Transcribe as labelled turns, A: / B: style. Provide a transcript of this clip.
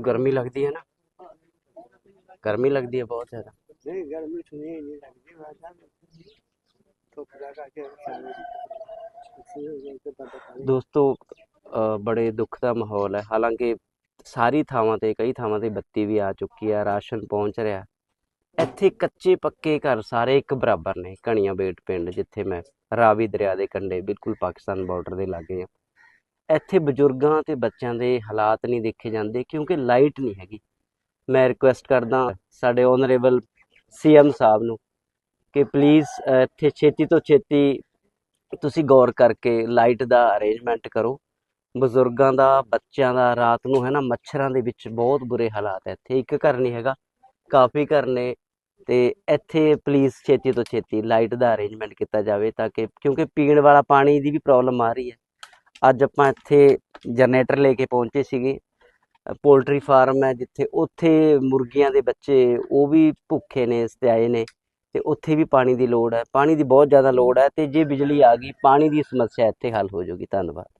A: ਗਰਮੀ ਲੱਗਦੀ ਹੈ
B: ਨਾ। ਗਰਮੀ ਲੱਗਦੀ ਹੈ ਬਹੁਤ ਜ਼ਿਆਦਾ। ਨਹੀਂ ਗਰਮੀ ਸੁਣੀ ਨਹੀਂ ਲੱਗਦੀ ਵਾਦਾ ਧੁੱਪ ਲਗਾ ਕੇ
A: ਦੋਸਤੋ ਬੜੇ ਦੁੱਖ ਦਾ ਮਾਹੌਲ ਹੈ। ਹਾਲਾਂਕਿ ਸਾਰੀ ਥਾਵਾਂ ਤੇ ਕਈ ਥਾਵਾਂ ਤੇ ਬੱਤੀ ਵੀ ਆ ਚੁੱਕੀ ਹੈ ਰਾਸ਼ਨ ਪਹੁੰਚ ਰਿਹਾ ਇੱਥੇ ਕੱਚੇ ਪੱਕੇ ਘਰ ਸਾਰੇ ਇੱਕ ਬਰਾਬਰ ਨੇ ਕਣੀਆਂ ਬੇਟ ਪਿੰਡ ਜਿੱਥੇ ਮੈਂ ਰਾਵੀ ਦਰਿਆ ਦੇ ਕੰਢੇ ਬਿਲਕੁਲ ਪਾਕਿਸਤਾਨ ਬਾਰਡਰ ਦੇ ਲਾਗੇ ਆ ਇੱਥੇ ਬਜ਼ੁਰਗਾਂ ਤੇ ਬੱਚਿਆਂ ਦੇ ਹਾਲਾਤ ਨਹੀਂ ਦੇਖੇ ਜਾਂਦੇ ਕਿਉਂਕਿ ਲਾਈਟ ਨਹੀਂ ਹੈਗੀ। ਮੈਂ ਰਿਕੁਐਸਟ ਕਰਦਾ ਸਾਡੇ ਓਨਰੇਬਲ ਸੀਐਮ ਸਾਹਿਬ ਨੂੰ ਕਿ ਪਲੀਜ਼ ਇੱਥੇ ਛੇਤੀ ਤੋਂ ਛੇਤੀ ਤੁਸੀਂ ਗੌਰ ਕਰਕੇ ਲਾਈਟ ਦਾ ਅਰੇਂਜਮੈਂਟ ਕਰੋ। ਬਜ਼ੁਰਗਾਂ ਦਾ, ਬੱਚਿਆਂ ਦਾ, ਰਾਤ ਨੂੰ ਹੈ ਨਾ, ਮੱਛਰਾਂ ਦੇ ਵਿੱਚ ਬਹੁਤ ਬੁਰੇ ਹਾਲਾਤ ਹੈ। ਇੱਥੇ ਇੱਕ ਘਰ ਨਹੀਂ ਹੈਗਾ, ਕਾਫੀ ਘਰ ਨੇ ਤੇ ਇੱਥੇ ਪਲੀਜ਼ ਛੇਤੀ ਤੋਂ ਛੇਤੀ ਲਾਈਟ ਦਾ ਅਰੇਂਜਮੈਂਟ ਕੀਤਾ ਜਾਵੇ ਤਾਂ ਕਿ ਕਿਉਂਕਿ ਪੀਣ ਵਾਲਾ ਪਾਣੀ ਦੀ ਵੀ ਪ੍ਰੋਬਲਮ ਆ ਰਹੀ ਹੈ। ਅੱਜ ਆਪਾਂ ਇੱਥੇ ਜਨਰੇਟਰ ਲੈ ਕੇ ਪਹੁੰਚੇ ਸੀਗੇ। ਪੋਲਟਰੀ ਫਾਰਮ ਹੈ ਜਿੱਥੇ, ਉੱਥੇ ਮੁਰਗੀਆਂ ਦੇ ਬੱਚੇ, ਉਹ ਵੀ ਭੁੱਖੇ ਨੇ ਇਸ ਨੇ ਤੇ ਉੱਥੇ ਵੀ ਪਾਣੀ ਦੀ ਲੋੜ ਹੈ। ਪਾਣੀ ਦੀ ਬਹੁਤ ਜ਼ਿਆਦਾ ਲੋੜ ਹੈ ਤੇ ਜੇ ਬਿਜਲੀ ਆ ਗਈ, ਪਾਣੀ ਦੀ ਸਮੱਸਿਆ ਇੱਥੇ ਹੱਲ ਹੋ ਜਾਊਗੀ। ਧੰਨਵਾਦ।